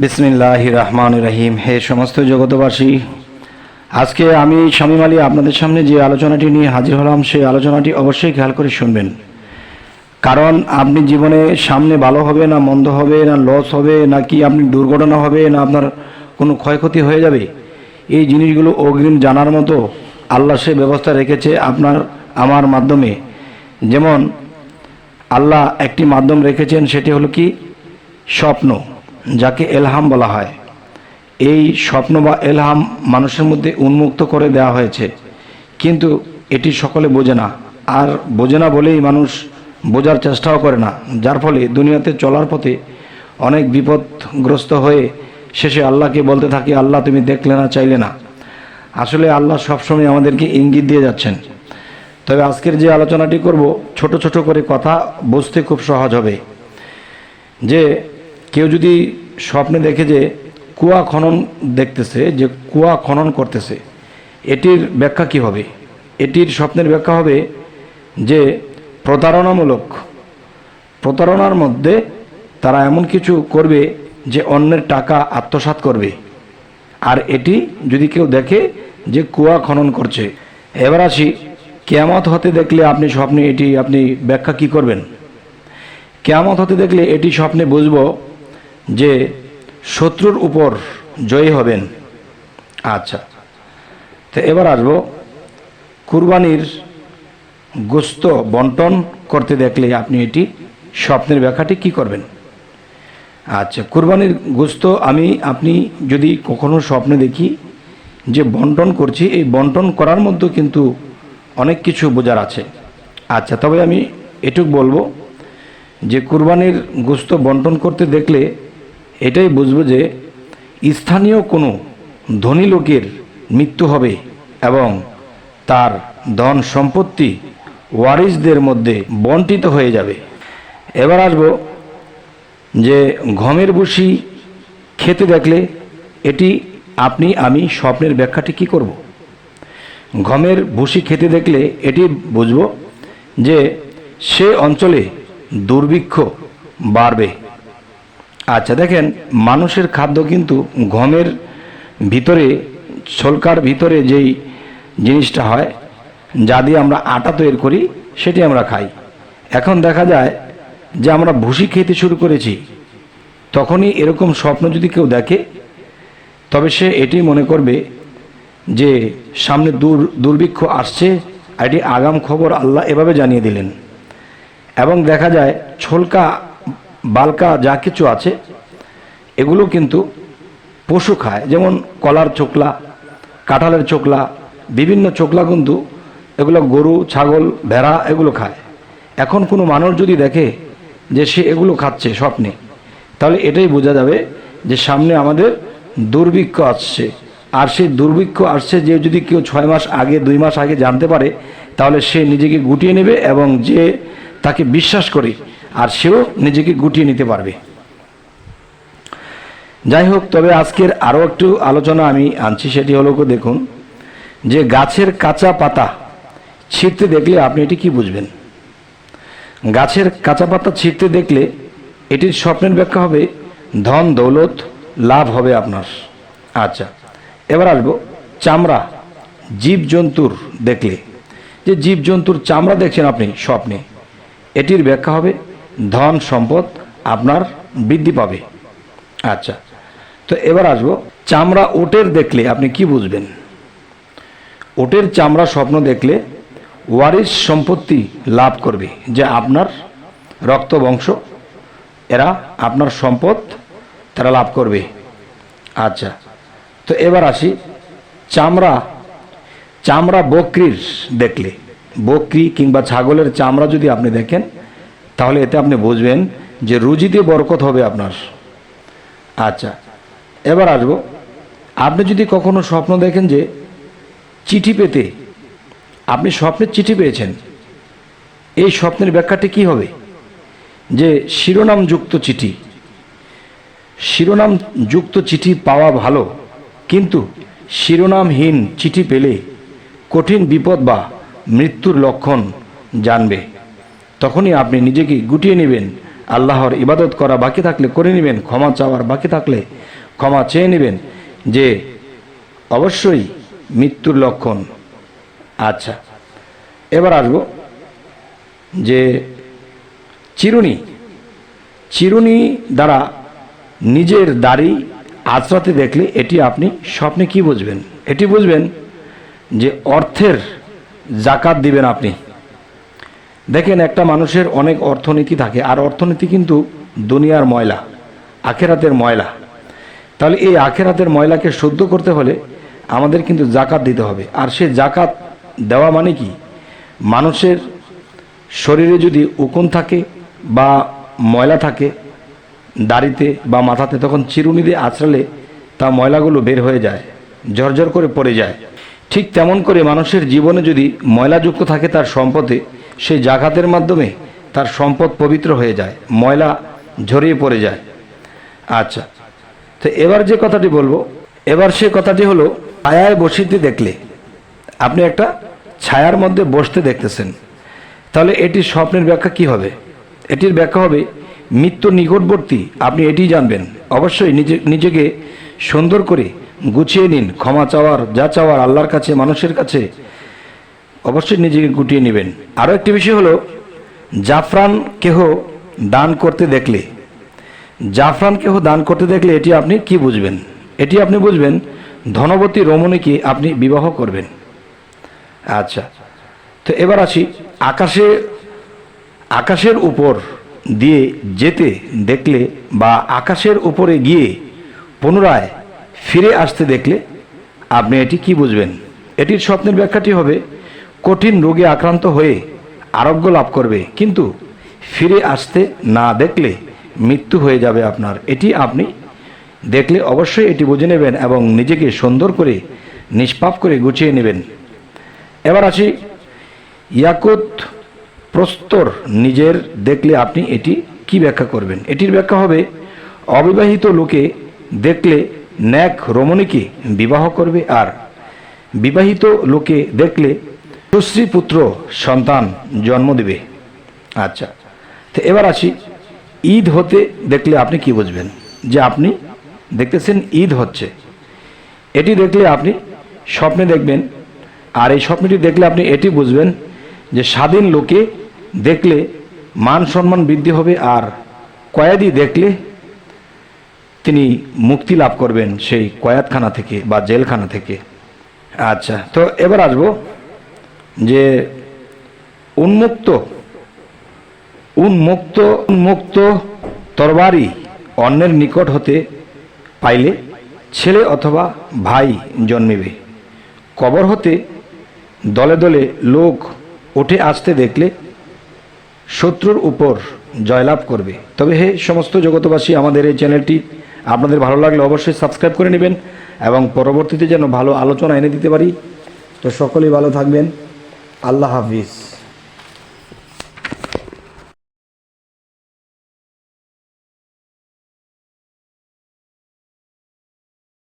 বিসমিল্লাহ রহমান রহিম। হে সমস্ত জগতবাসী আজকে আমি শামীম আলী আপনাদের সামনে যে আলোচনাটি নিয়ে হাজির হলাম, সেই আলোচনাটি অবশ্যই খেয়াল করে শুনবেন। কারণ আপনি জীবনে সামনে ভালো হবে না মন্দ হবে, না লস হবে, না কি আপনি দুর্ঘটনা হবে, না আপনার কোনো ক্ষয়ক্ষতি হয়ে যাবে, এই জিনিসগুলো অগ্রিম জানার মতো আল্লাহ সে ব্যবস্থা রেখেছে আপনার, আমার মাধ্যমে। যেমন আল্লাহ একটি মাধ্যম রেখেছেন, সেটি হলো কি? স্বপ্ন। যাকে এলহাম বলা হয়। এই স্বপ্ন বা এলহাম মানুষের মধ্যে উন্মুক্ত করে দেওয়া হয়েছে। কিন্তু এটি সকলে বোঝে না। আর বোঝে না বলেই মানুষ বোঝার চেষ্টাও করে না। যার ফলে দুনিয়াতে চলার পথে অনেক বিপদগ্রস্ত হয়ে শেষে আল্লাহকে বলতে থাকি, আল্লাহ, তুমি দেখলে না, চাইলে না। আসলে আল্লাহ সবসময় আমাদেরকে ইঙ্গিত দিয়ে যাচ্ছেন। তবে আজকের যে আলোচনাটি করব, ছোট ছোট করে কথা বুঝতে খুব সহজ হবে। যে কেউ যদি স্বপ্নে দেখে যে কুয়া খনন দেখতেছে, যে কুয়া খনন করতেছে, এটির ব্যাখ্যা কি হবে? এটির স্বপ্নের ব্যাখ্যা হবে যে প্রতারণামূলক। প্রতারণার মধ্যে তারা এমন কিছু করবে যে অন্যের টাকা আত্মসাৎ করবে। আর এটি যদি কেউ দেখে যে কুয়া খনন করছে। এবার আসি, কেয়ামত হতে দেখলে আপনি স্বপ্নে এটি আপনি ব্যাখ্যা কি করবেন? কেয়ামত হতে দেখলে এটি স্বপ্নে বুঝব যে শত্রুর উপর জয়ী হবেন। আচ্ছা। তো এবার আসব কুরবানির গোস্ত বন্টন করতে দেখলে আপনি এটি স্বপ্নের ব্যাখ্যাটি কি করবেন? আচ্ছা কুরবানির গোস্ত আমি, আপনি যদি কখনো স্বপ্নে দেখি যে বন্টন করছি, এই বন্টন করার মধ্যে কিন্তু অনেক কিছু বোঝার আছে। আচ্ছা তবে আমি এটুক বলব যে কুরবানির গোস্ত বন্টন করতে দেখলে এটাই বুঝব যে স্থানীয় কোনো ধনী লোকের মৃত্যু হবে এবং তার ধন সম্পত্তি ওয়ারিসদের মধ্যে বন্টিত হয়ে যাবে। এবার আসব যে ঘমের বসি খেতে দেখলে এটি আপনি, আমি স্বপ্নের ব্যাখ্যাটি কি করব? ঘমের ভুসি খেতে দেখলে এটি বুঝব যে সে অঞ্চলে দুর্ভিক্ষ বাড়বে। আচ্ছা দেখেন, মানুষের খাদ্য কিন্তু গমের ভিতরে, ছলকার ভিতরে যেই জিনিসটা হয়, যা দিয়ে আমরা আটা তৈরি করি, সেটি আমরা খাই। এখন দেখা যায় যে আমরা ভুসি খেতে শুরু করেছি, তখনই এরকম স্বপ্ন যদি কেউ দেখে, তবে সে এটি মনে করবে যে সামনে দূর, দুর্ভিক্ষ আসছে এটি আগাম খবর আল্লাহ এভাবে জানিয়ে দিলেন। এবং দেখা যায় ছলকা বালকা যা কিছু আছে, এগুলো কিন্তু পশু খায়। যেমন কলার চোকলা কাঁঠালের চোকলা বিভিন্ন চোকলা কিন্তু এগুলো গরু, ছাগল, ভেড়া এগুলো খায়। এখন কোনো মানুষ যদি দেখে যে সে এগুলো খাচ্ছে স্বপ্নে, তাহলে এটাই বোঝা যাবে যে সামনে আমাদের দুর্ভিক্ষ আসছে। আর সেই দুর্ভিক্ষ আসছে যে যদি কেউ ছয় মাস আগে, দুই মাস আগে জানতে পারে, তাহলে সে নিজেকে গুটিয়ে নেবে এবং যে তাকে বিশ্বাস করে আর সেও নিজেকে গুটিয়ে নিতে পারবে। যাই হোক তবে আজকের আরও একটু আলোচনা আমি আনছি, সেটি হলো দেখুন, যে গাছের কাঁচা পাতা ছিঁড়তে দেখলে আপনি এটি কি বুঝবেন? গাছের কাঁচা পাতা ছিঁড়তে দেখলে এটির স্বপ্নের ব্যাখ্যা হবে, ধন, দৌলত, লাভ হবে আপনার। আচ্ছা এবার আসব চামড়া, জীবজন্তুর দেখলে। যে জীবজন্তুর চামড়া দেখছেন আপনি, স্বপ্নে, এটির ব্যাখ্যা হবে ধন সম্পদ আপনার বৃদ্ধি পাবে। আচ্ছা তো এবার আসব। চামড়া ওটের দেখলে আপনি কি বুঝবেন? ওটের চামড়া স্বপ্ন দেখলে ওয়ারিস সম্পত্তি লাভ করবে যে আপনার রক্ত বংশ, এরা আপনার সম্পদ, তারা লাভ করবে। আচ্ছা তো এবার আসি চামড়া চামড়া বকরির দেখলে। বকরি কিংবা ছাগলের চামড়া যদি আপনি দেখেন তাহলে এতে আপনি বুঝবেন যে রুজিতে বরকত হবে আপনার। আচ্ছা এবার আসব। আপনি যদি কখনো স্বপ্ন দেখেন যে চিঠি পেতে, আপনি স্বপ্নের চিঠি পেয়েছেন, এই স্বপ্নের ব্যাখ্যাটি কি হবে? যে শিরোনামযুক্ত চিঠি শিরোনাম যুক্ত চিঠি পাওয়া ভালো, কিন্তু শিরোনামহীন চিঠি পেলে কঠিন বিপদ বা মৃত্যুর লক্ষণ জানবে। তখনই আপনি নিজেকে গুটিয়ে নেবেন। আল্লাহর ইবাদত করা বাকি থাকলে করে নেবেন, ক্ষমা চাওয়ার বাকি থাকলে ক্ষমা চেয়ে নেবেন যে অবশ্যই মৃত্যুর লক্ষণ। আচ্ছা এবার আসব যে চিরুনি। চিরুনি দ্বারা নিজের দাড়ি আঁচড়াতে দেখলে এটি আপনি স্বপ্নে কি বুঝবেন? এটি বুঝবেন যে অর্থের জাকাত দিবেন আপনি। দেখেন, একটা মানুষের অনেক অর্থনীতি থাকে, আর অর্থনীতি কিন্তু দুনিয়ার ময়লা, আখেরাতের ময়লা। তাহলে এই আখেরাতের ময়লাকে শুদ্ধ করতে হলে আমাদের কিন্তু জাকাত দিতে হবে। আর সে জাকাত দেওয়া মানে কি? মানুষের শরীরে যদি উকুন থাকে বা ময়লা থাকে দাড়িতে বা মাথাতে, তখন চিরুনি দিয়ে আছড়ালে তা ময়লাগুলো বের হয়ে যায়, ঝরঝর করে পড়ে যায়। ঠিক তেমন করে মানুষের জীবনে যদি ময়লাযুক্ত থাকে তার সম্পদে সেই জাকাতের মাধ্যমে তার সম্পদ পবিত্র হয়ে যায়, ময়লা ঝরিয়ে পড়ে যায়। আচ্ছা তো এবার যে কথাটি বলব, এবার সে কথাটি হলো, ছায়ায় বসিতে দেখলে, আপনি একটা ছায়ার মধ্যে বসতে দেখতেছেন। তাহলে এটির স্বপ্নের ব্যাখ্যা কি হবে? এটির ব্যাখ্যা হবে, মৃত্যু নিকটবর্তী, আপনি এটি জানবেন। অবশ্যই নিজে, নিজেকে সুন্দর করে গুছিয়ে নিন, ক্ষমা চাওয়ার, যা চাওয়ার আল্লাহর কাছে, মানুষের কাছে অবশ্যই নিজেকে গুটিয়ে নেবেন। আরও একটি বিষয় হলো, জাফরান কেহ দান করতে দেখলে, জাফরান কেহ দান করতে দেখলে এটি আপনি কি বুঝবেন? এটি আপনি বুঝবেন, ধনবতী রমণীকে আপনি বিবাহ করবেন। আচ্ছা তো এবার আসি, আকাশে, আকাশের উপর দিয়ে যেতে দেখলে বা আকাশের উপরে গিয়ে পুনরায় ফিরে আসতে দেখলে আপনি এটি কি বুঝবেন? এটির স্বপ্নের ব্যাখ্যাটি হবে কঠিন রোগে আক্রান্ত হয়ে আরোগ্য লাভ করবে। কিন্তু ফিরে আসতে না দেখলে মৃত্যু হয়ে যাবে আপনার। এটি আপনি দেখলে অবশ্যই এটি বুঝে নেবেন এবং নিজেকে সুন্দর করে, নিষ্পাপ করে গুছিয়ে নেবেন। এবার আসি, ইয়াকুত প্রস্তর নিজের দেখলে আপনি এটি কি ব্যাখ্যা করবেন? এটির ব্যাখ্যা হবে, অবিবাহিত লোকে দেখলে ন্যাক রমণীকে বিবাহ করবে আর বিবাহিত লোকে দেখলে সুশ্রী পুত্র সন্তান জন্ম দেবে। আচ্ছা তো এবার আসি, ঈদ হতে দেখলে আপনি কি বুঝবেন? যে আপনি দেখতেছেন ঈদ হচ্ছে। এটি দেখলে আপনি স্বপ্নে দেখবেন, আর এই স্বপ্নটি দেখলে আপনি এটি বুঝবেন যে স্বাধীন লোকে দেখলে মান সম্মান বৃদ্ধি হবে, আর কয়েদি দেখলে তিনি মুক্তি লাভ করবেন সেই কয়াতখানা থেকে বা জেলখানা থেকে। আচ্ছা তো এবার আসব যে উন্মুক্ত উন্মুক্ত উন্মুক্ত তরবারি অন্যের নিকট হতে পাইলে ছেলে অথবা ভাই জন্মিবে। কবর হতে দলে দলে লোক উঠে আসতে দেখলে শত্রুর উপর জয়লাভ করবে। তবে হে সমস্ত জগতবাসী আমাদের এই চ্যানেলটি আপনাদের ভালো লাগলে অবশ্যই সাবস্ক্রাইব করে নেবেন এবং পরবর্তীতে যেন ভালো আলোচনা এনে দিতে পারি। তো সকলেই ভালো থাকবেন। আল্লাহ হাফিজ।